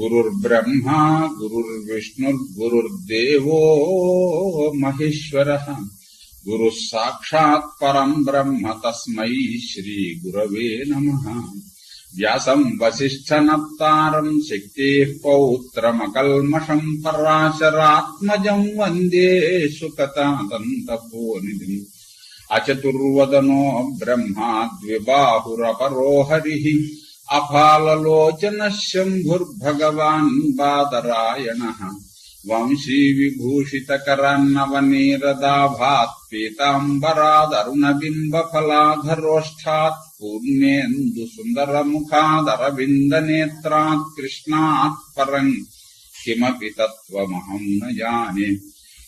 गुरुर्ब्रह्मा गुरुर्विष्णुर्गुरुर्देवो महेश्वर। गुरु साक्षात् परम ब्रह्म तस्मै श्रीगुरवे नमः। व्यासम् शक्ति शक्तेः पौत्रमकल्मषम् वंदे वंदे सुकतादन्तपोनिधिम् अचतुर्वदनो ब्रह्मा द्विबाहुरपरो हरिः। अफालोचन शंभुर्भगवान् बादरायणः वंशी विभूषितकरान्नवनीरदाभात् पीताम्बरादरुणबिम्बफलाधरोष्ठात् नेत्रात् कृष्णात् परम्। किमपि तत्त्वमहम् न जाने।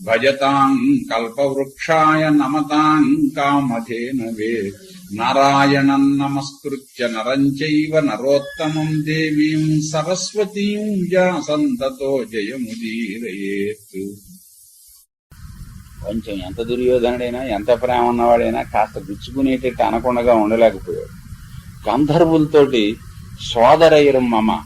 భూయో భూయో భజతాం కల్పవృక్షాయ నమతాం కామధేనవే నారాయణం నమస్కృత్య నరం చైవ నరోత్తమం దేవీం సరస్వతీం వ్యాసంతతో జయముదీరయేత్ కొంచెం ఎంత దుర్యోధనుడైనా ఎంత ప్రేమ ఉన్నవాడైనా కాస్త గుచ్చుకునేటట్టు అనకుండా ఉండలేకపోయాడు. గంధర్వులతోటి సోదరయ్యరు మమ.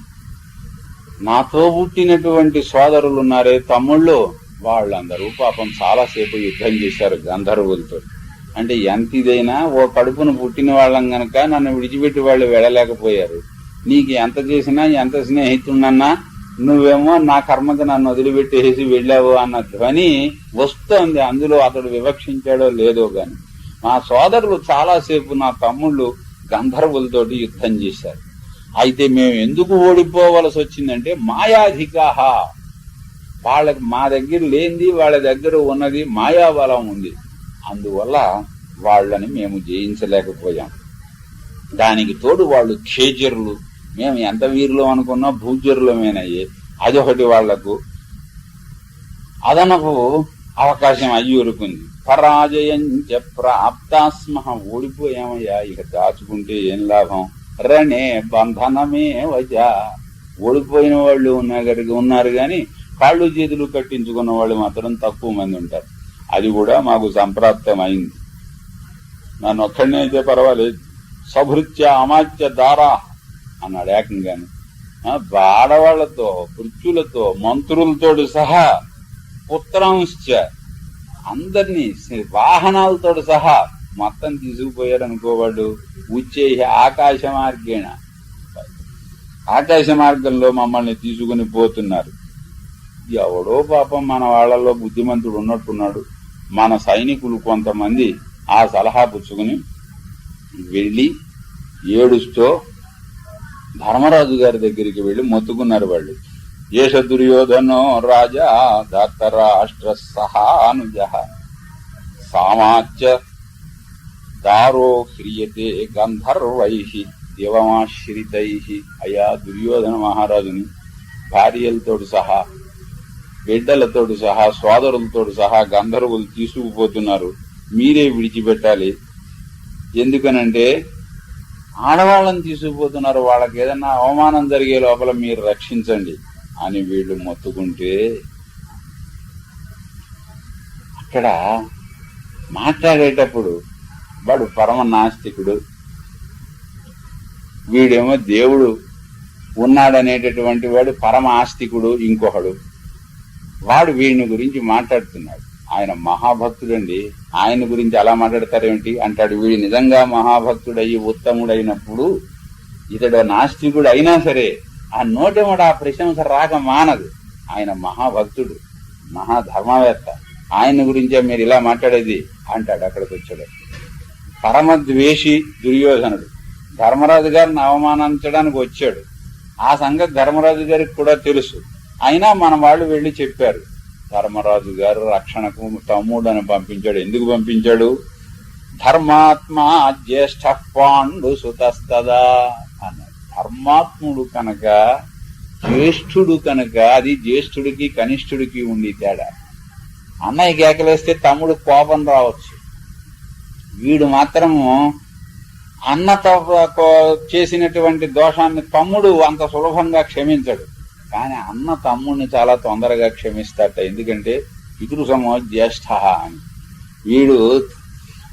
నాతో పుట్టినటువంటి సోదరులు ఉన్నారే తమ్ముళ్ళు వాళ్ళందరూ పాపం చాలాసేపు యుద్ధం చేశారు గంధర్వులతో. అంటే ఎంత ఇదైనా ఓ కడుపును పుట్టిన వాళ్ళం గనక నన్ను విడిచిపెట్టి వాళ్ళు వెళ్ళలేకపోయారు. నీకు ఎంత చేసినా ఎంత స్నేహితుడన్నా నువ్వేమో నా కర్మకి నన్ను వదిలిపెట్టేసి వెళ్ళావు అన్న ధ్వని వస్తోంది. అందులో అతడు వివక్షించాడో లేదో గాని. మా సోదరులు చాలాసేపు నా తమ్ముళ్ళు గంధర్వులతోటి యుద్ధం చేశారు. అయితే మేము ఎందుకు ఓడిపోవలసి వచ్చిందంటే మాయాధికాహ వాళ్ళకి మా దగ్గర లేనిది వాళ్ళ దగ్గర ఉన్నది మాయాబలం ఉంది. అందువల్ల వాళ్ళని మేము జయించలేకపోయాం. దానికి తోడు వాళ్ళు ఖేజరులు. మేము ఎంత వీరులు అనుకున్నా భూజరులమేనయ్యే. అదొకటి వాళ్ళకు. అదనపు అవకాశం అయ్యి ఉరుకుంది పరాజయం ప్రాప్తాస్మ ఓడిపోయామయ్యా. ఇక దాచుకుంటే ఏం లాభం? రణే బంధనమే వజా. ఓడిపోయిన వాళ్ళు ఉన్నారు ఉన్నారు కానీ కాళ్ళు చేతులు కట్టించుకున్న వాళ్ళు మాత్రం తక్కువ మంది ఉంటారు. అది కూడా మాకు సంప్రాప్తం అయింది నన్ను ఒక్కడనే అయితే పర్వాలేదు. సభృత్య అమాత్య దారా అన్నాడు ఏకంగానే. ఆడవాళ్ళతో కృత్యులతో మంత్రులతో సహా పుత్రాంశ అందరినీ వాహనాలతో సహా మొత్తం తీసుకుపోయారనుకోవాడు ఉచ్చే ఆకాశ మార్గేణ ఆకాశ మార్గంలో మమ్మల్ని తీసుకుని పోతున్నారు. ఎవడో పాపం మన వాళ్ళలో బుద్ధిమంతుడు ఉన్నట్టున్నాడు. మన సైనికులు కొంతమంది ఆ సలహా పుచ్చుకుని వెళ్ళి ఏడుస్తూ ధర్మరాజు గారి దగ్గరికి వెళ్ళి మొత్తుకున్నారు వాళ్ళు. ఏష దుర్యోధనో రాజా దత్తరాష్ట్ర సహానుజ. సామాచ్య దారో హ్రియతే గంధర్వై దేవమాశ్రితై. అయా దుర్యోధన మహారాజుని భార్యలతోటి సహా బిడ్డలతో సహా సోదరులతో సహా గంధర్వులు తీసుకుపోతున్నారు. మీరే విడిచిపెట్టాలి. ఎందుకనంటే ఆడవాళ్ళని తీసుకుపోతున్నారు. వాళ్ళకి ఏదన్నా అవమానం జరిగే లోపల మీరు రక్షించండి అని వీళ్ళు మొత్తుకుంటే అక్కడ మాట్లాడేటప్పుడు వాడు పరమ నాస్తికుడు. వీడేమో దేవుడు ఉన్నాడనేటటువంటి వాడు పరమ ఆస్తికుడు ఇంకొకడు. వాడు వీడిని గురించి మాట్లాడుతున్నాడు. ఆయన మహాభక్తుడండి. ఆయన గురించి అలా మాట్లాడతారేమిటి? అంటాడు వీడు నిజంగా మహాభక్తుడయ్యి ఉత్తముడైనప్పుడు ఇతడు నాస్తికుడు అయినా సరే ఆ నోటెమడ ఆ ప్రశంస రాక మానదు. ఆయన మహాభక్తుడు మహాధర్మవేత్త. ఆయన గురించే మీరు ఇలా మాట్లాడేది? అంటాడు అక్కడికి వచ్చాడు. పరమద్వేషి దుర్యోధనుడు. ధర్మరాజు గారిని అవమానించడానికి వచ్చాడు. ఆ సంగతి ధర్మరాజు గారికి కూడా తెలుసు. అయినా మన వాళ్ళు వెళ్ళి చెప్పారు ధర్మరాజు గారు రక్షణకు తమ్ముడని పంపించాడు. ఎందుకు పంపించాడు? ధర్మాత్మ జ్యేష్ఠ పాండు సుతస్తదా అన్నాడు. ధర్మాత్ముడు కనుక జ్యేష్ఠుడు కనుక అది జ్యేష్ఠుడికి కనిష్ఠుడికి ఉండి తేడా. అన్నయ్య కేకలేస్తే తమ్ముడు కోపం రావచ్చు. వీడు మాత్రము అన్నతో చేసినటువంటి దోషాన్ని తమ్ముడు అంత సులభంగా క్షమించడు. కానీ అన్న తమ్ముడిని చాలా తొందరగా క్షమిస్తాట. ఎందుకంటే పితృ సమో జ్యేష్ఠ అని. వీడు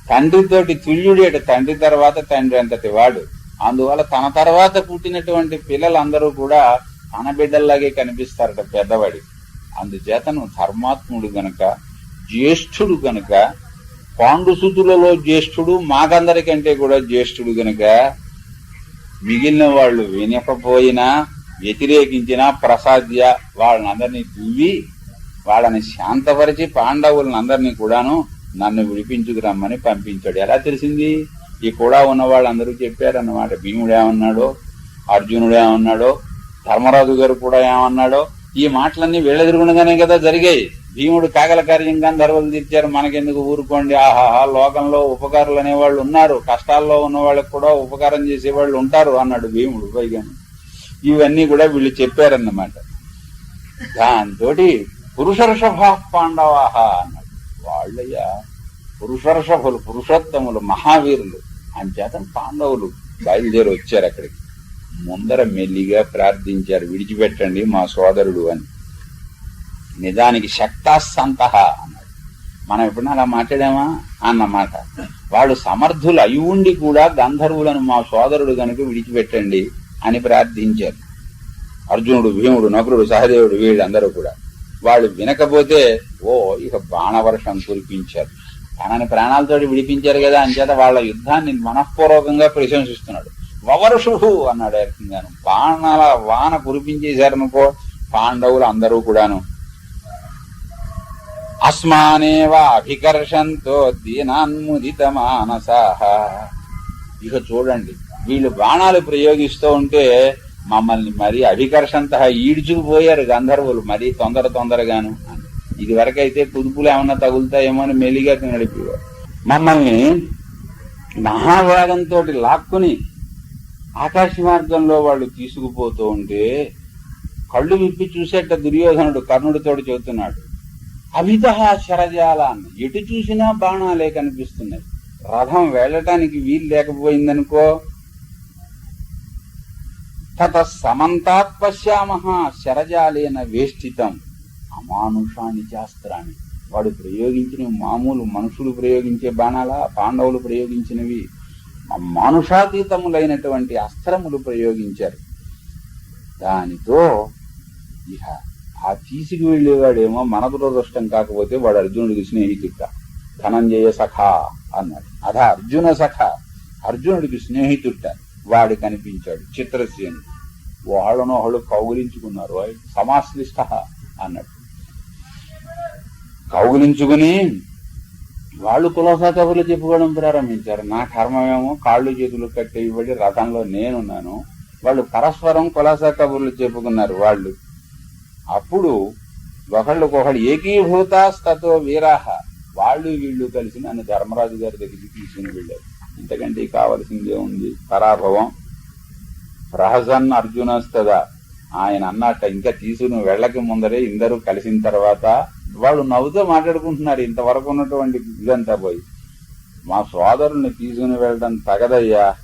తండ్రితోటి తుల్యుడేట తండ్రి తర్వాత తండ్రి అంతటి వాడు అందువల్ల తన తర్వాత పుట్టినటువంటి పిల్లలందరూ కూడా తన బిడ్డల్లాగే కనిపిస్తారట పెద్దవాడి. అందుచేతను ధర్మాత్ముడు గనక జ్యేష్ఠుడు గనక పాండుసుతులలో జ్యేష్ఠుడు మాకందరికంటే కూడా జ్యేష్ఠుడు గనక మిగిలిన వాళ్ళు వినకపోయినా వ్యతిరేకించిన ప్రసాద్య వాళ్ళనందరినీ దువ్వి వాళ్ళని శాంతపరిచి పాండవులను అందరినీ కూడాను నన్ను విడిపించుకురమ్మని పంపించాడు. ఎలా తెలిసింది? ఈ కూడా ఉన్న వాళ్ళందరూ చెప్పారన్నమాట. భీముడు ఏమన్నాడో? అర్జునుడు ఏమన్నాడో? ధర్మరాజు గారు కూడా ఏమన్నాడో? ఈ మాటలన్నీ వీళ్ళెదురుగుండగానే కదా జరిగాయి. భీముడు కాగల కార్యం గంధర్వులు తీర్చారు. మనకెందుకు ఊరుకోండి? ఆహాహా లోకంలో ఉపకారులు అనేవాళ్ళు ఉన్నారు. కష్టాల్లో ఉన్న వాళ్ళకి కూడా ఉపకారం చేసేవాళ్ళు ఉంటారు అన్నాడు భీముడు. పైగాను ఇవన్నీ కూడా వీళ్ళు చెప్పారన్నమాట. దాంతో పురుషర్షభా పాండవాహ అన్నాడు. వాళ్ళయ్యా పురుషర్షభులు పురుషోత్తములు మహావీరులు అంచేత పాండవులు బయలుదేరి వచ్చారు అక్కడికి. ముందర మెల్లిగా ప్రార్థించారు విడిచిపెట్టండి మా సోదరుడు అని. నిజానికి శక్తాసంత అన్నాడు. మనం ఎప్పుడైనా అలా మాట్లాడామా? అన్నమాట. వాళ్ళు సమర్థులు అయి ఉండి కూడా గంధర్వులను మా సోదరుడు కనుక విడిచిపెట్టండి అని ప్రార్థించారు. అర్జునుడు భీముడు నకులుడు సహదేవుడు వీళ్ళందరూ కూడా. వాళ్ళు వినకపోతే ఓ ఇక బాణవర్షం కురిపించారు. తనని ప్రాణాలతోటి విడిపించారు కదా అంచేత వాళ్ళ యుద్ధాన్ని మనఃపూర్వకంగా ప్రశంసిస్తున్నాడు. వవరుషుడు అన్నాడు ఏకంగాను బాణాల వాన కురిపించేశారనుకో పాండవులు అందరూ కూడాను. అస్మానేవ అభికర్షంతో దీనాన్ముదిత మానసాహ. ఇక చూడండి వీళ్ళు బాణాలు ప్రయోగిస్తూ ఉంటే మమ్మల్ని మరీ అభికర్షంత ఈడ్చుకుపోయారు గంధర్వులు మరీ తొందర తొందరగాను. ఇది వరకైతే కుదుపులు ఏమన్నా తగులుతాయేమో అని మెలిగా నడిపేవారు. మమ్మల్ని మహాభాగంతో లాక్కుని ఆకాశ మార్గంలో వాళ్ళు తీసుకుపోతూ ఉంటే కళ్ళు విప్పి చూసేట దుర్యోధనుడు కర్ణుడితోటి చెబుతున్నాడు అమిత శరజాలాన్ని ఎటు చూసినా బాణాలే కనిపిస్తున్నాయి. రథం వెళ్ళటానికి వీలు లేకపోయిందనుకో తత సమంతాత్ పశ్యామ శరజాలేన వేష్టితం. అమానుషాన్ని శాస్త్రాన్ని. వాడు ప్రయోగించిన మామూలు మనుషులు ప్రయోగించే బాణాల పాండవులు ప్రయోగించినవి. మానుషాతీతములైనటువంటి అస్త్రములు ప్రయోగించారు. దానితో ఇహ ఆ తీసుకు వెళ్ళేవాడేమో మన దురదృష్టం కాకపోతే వాడు అర్జునుడికి స్నేహితుడ ధనంజయ సఖ అన్నాడు. అదా అర్జున సఖ అర్జునుడికి స్నేహితుట వాడు కనిపించాడు. చిత్రసేను వాళ్ళను వాళ్ళు కౌగులించుకున్నారు. సమాశ్లిష్ట అన్నాడు. కౌగులించుకుని వాళ్ళు కులసా కబుర్లు చెప్పుకోవడం ప్రారంభించారు. నా కర్మమేమో కాళ్ళు చేతులు కట్టి ఇవ్వడి రథంలో నేనున్నాను. వాళ్ళు పరస్పరం కులసా కబుర్లు చెప్పుకున్నారు వాళ్ళు. అప్పుడు ఒకళ్ళకొకళ్ళు ఏకీభూతాస్తతో వీరాహ. వాళ్ళు వీళ్ళు కలిసి నన్ను ధర్మరాజు గారి దగ్గరికి తీసుకుని వెళ్ళారు. ఇంతకంటే కావలసిందే ఉంది. పరాభవం. ప్రహసన్ అర్జునస్తద. ఆయన అన్నట్ట ఇంకా తీసుకుని వెళ్ళక ముందరే ఇందరూ కలిసిన తర్వాత వాళ్ళు నవ్వుతూ మాట్లాడుకుంటున్నారు. ఇంతవరకు ఉన్నటువంటి ఇదంతా పోయి. మా సోదరుల్ని తీసుకుని వెళ్ళడం తగదయ్యా.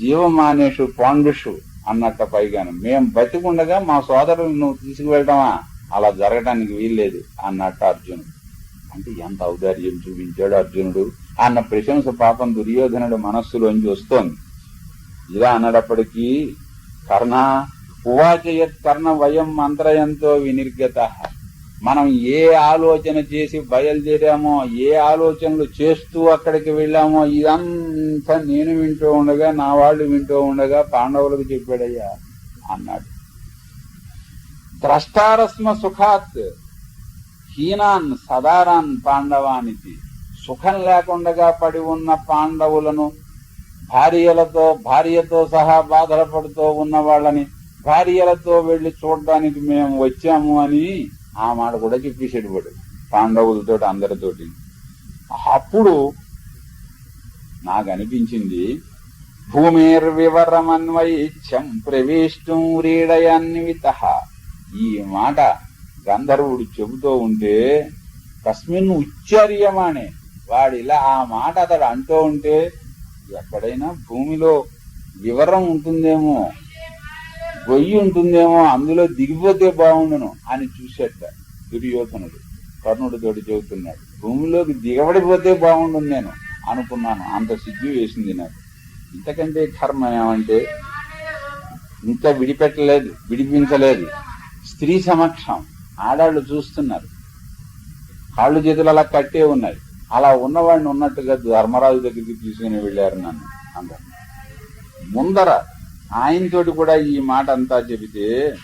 జీవమానేషు పాండుషు అన్నట్ట పైగాను. మేం బతికుండగా మా సోదరులను నువ్వు తీసుకువెళ్ళటమా? అలా జరగటానికి వీల్లేదు అన్నట్టు అర్జునుడు. అంటే ఎంత ఔదార్యం చూపించాడు అర్జునుడు? అన్న ప్రశంస పాపం దుర్యోధనుడు మనస్సులోంచి వస్తోంది. ఇలా అన్నప్పటికీ కర్ణ ఉవాచయత్ కర్ణ వయం మంత్రయంతో వినిర్గత. మనం ఏ ఆలోచన చేసి బయలుదేరామో ఏ ఆలోచనలు చేస్తూ అక్కడికి వెళ్ళామో ఇదంతా నేను వింటూ ఉండగా నా వాళ్ళు వింటూ ఉండగా పాండవులకు చెప్పాడయ్యా అన్నాడు. ద్రష్టారస్మ సుఖాత్ హీనాన్ సదారాన్ పాండవానికి సుఖం లేకుండా పడి ఉన్న పాండవులను భార్యలతో భార్యతో సహా బాధలు పడుతూ ఉన్న వాళ్ళని భార్యలతో వెళ్ళి చూడడానికి మేము వచ్చాము అని ఆ మాట కూడా చెప్పేసాడు వాడు పాండవులతో అందరితోటి. అప్పుడు నాకు అనిపించింది భూమిర్వివరమన్వయిత్యం ప్రవేష్టం వ్రీడయాన్విత ఈ మాట గంధర్వుడు చెబుతూ ఉంటే కస్మిన్ ఉచ్చర్యమానే. వాడు ఇలా ఆ మాట అతడు అంటూ ఉంటే ఎక్కడైనా భూమిలో వివరం ఉంటుందేమో గొయ్యి ఉంటుందేమో అందులో దిగిపోతే బాగుండును అని చూసేట దుర్యోధనుడు. కర్ణుడితోటి చెబుతున్నాడు భూమిలోకి దిగబడిపోతే బాగుండు నేను అనుకున్నాను. అంత సిగ్గు వేసింది నాకు. ఇంతకంటే కర్మ ఏమంటే ఇంకా విడిపెట్టలేదు విడిపించలేదు. స్త్రీ సమక్షం ఆడాళ్ళు చూస్తున్నారు. కాళ్ళు చేతులు అలా కట్టే ఉన్నాయి. అలా ఉన్నవాడిని ఉన్నట్టుగా ధర్మరాజు దగ్గరికి తీసుకుని వెళ్ళారు నన్ను అందరు. ముందర ఆయనతోటి కూడా ఈ మాట అంతా చెబితే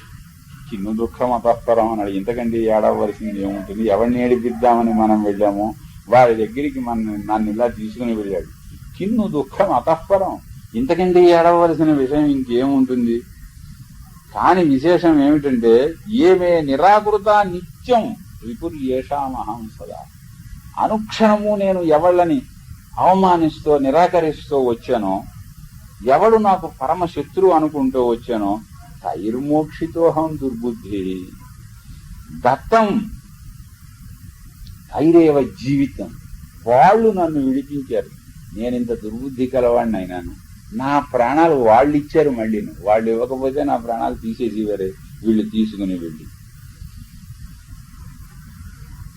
చిన్ను దుఃఖం అతఃపరం అన్నాడు ఇంతకంటే ఏడవలసింది ఏముంటుంది? ఎవరిని ఏడిపిద్దామని మనం వెళ్ళాము? వారి దగ్గరికి మన నన్ను ఇలా తీసుకుని వెళ్ళాడు. చిన్ను దుఃఖం అతఃపరం ఇంతకంటే ఏడవలసిన విషయం ఇంకేముంటుంది? కాని విశేషం ఏమిటంటే ఏమే నిరాకృత నిత్యం విపుర్యేషామహం సదా. అనుక్షణము నేను ఎవళ్ళని అవమానిస్తూ నిరాకరిస్తూ వచ్చానో ఎవడు నాకు పరమశత్రువు అనుకుంటూ వచ్చానో తైర్మోక్షితోహం దుర్బుద్ధి. దత్తం తైరేవ జీవితం. వాళ్ళు నన్ను విడిపించారు. నేనింత దుర్బుద్ధి కలవాడిని అయినాను నా ప్రాణాలు వాళ్ళు ఇచ్చారు మళ్ళీ. వాళ్ళు ఇవ్వకపోతే నా ప్రాణాలు తీసేసేవారే. వీళ్ళు తీసుకుని వెళ్ళి.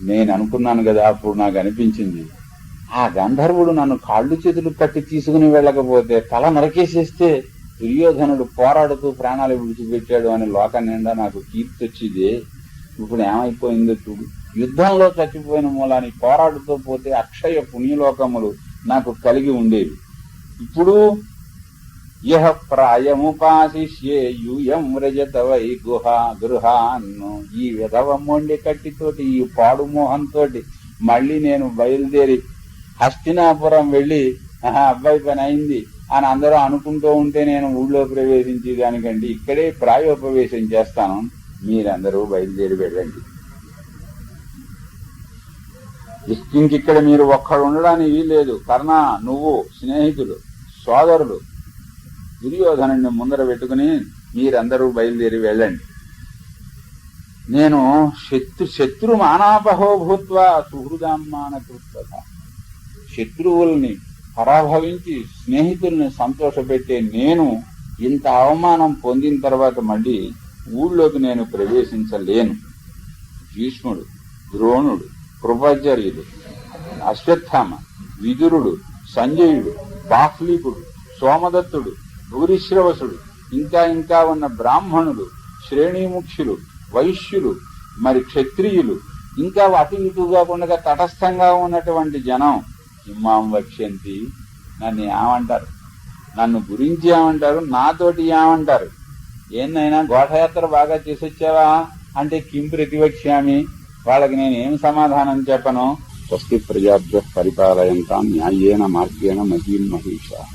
నేను అనుకున్నాను కదా అప్పుడు నాకు అనిపించింది. ఆ గంధర్వుడు నన్ను కాళ్ళు చేతులు కట్టి తీసుకుని వెళ్ళకపోతే తల నరకేసేస్తే దుర్యోధనుడు పోరాడుతూ ప్రాణాలు విడిచిపెట్టాడు అని లోక నిండా నాకు కీర్తి వచ్చింది. ఇప్పుడు ఏమైపోయిందో చూడు. యుద్ధంలో చచ్చిపోయిన మూలాన్ని పోరాడుతూ పోతే అక్షయ పుణ్యలోకములు నాకు కలిగి ఉండేవి. ఇప్పుడు యహ ప్రాయముపాశిష్యే యూయం రజత వై గుహ గృహాన్ను ఈ విధవ మొండి కట్టితోటి ఈ పాడు మోహంతోటి మళ్ళీ నేను బయలుదేరి హస్తినాపురం వెళ్ళి ఆహా అబ్బాయి పని అయింది అని అందరూ అనుకుంటూ ఉంటే నేను ఊళ్ళో ప్రవేశించేదానికండి. ఇక్కడే ప్రాయోపవేశం చేస్తాను. మీరందరూ బయలుదేరి వెళ్ళండి. ఇంకిక్కడ మీరు ఒక్కడు ఉండడానికి లేదు కర్ణ నువ్వు స్నేహితులు సోదరులు దుర్యోధనుడిని ముందర పెట్టుకుని మీరందరూ బయలుదేరి వెళ్ళండి. నేను శత్రు శత్రు మానాపహో భూత్వా సుహృదామ్మాన కృత్వత శత్రువుల్ని పరాభవించి స్నేహితుల్ని సంతోషపెట్టే నేను ఇంత అవమానం పొందిన తర్వాత మళ్ళీ ఊళ్ళోకి నేను ప్రవేశించలేను. భీష్ముడు ద్రోణుడు కృపాచార్యుడు అశ్వత్థామ విదురుడు సంజయుడు బాహ్లీకుడు సోమదత్తుడు భూరిశ్రవసుడు ఇంకా ఇంకా ఉన్న బ్రాహ్మణులు శ్రేణీముఖ్యులు వైశ్యులు మరి క్షత్రియులు ఇంకా అటు ఇటుగా కాకుండా తటస్థంగా ఉన్నటువంటి జనం ఇమ్మాం వక్ష్యంతి నన్ను ఏమంటారు? నన్ను గురించి ఏమంటారు? నాతోటి ఏమంటారు? ఏందైనా ఘోషయాత్ర బాగా చేసొచ్చావా? అంటే కిం ప్రతివక్ష్యామి? వాళ్ళకి నేను ఏం సమాధానం చెప్పను? స్వస్తి ప్రజాభ్య పరిపాలయంతా న్యాయేన మార్గేణ మహీం మహిష.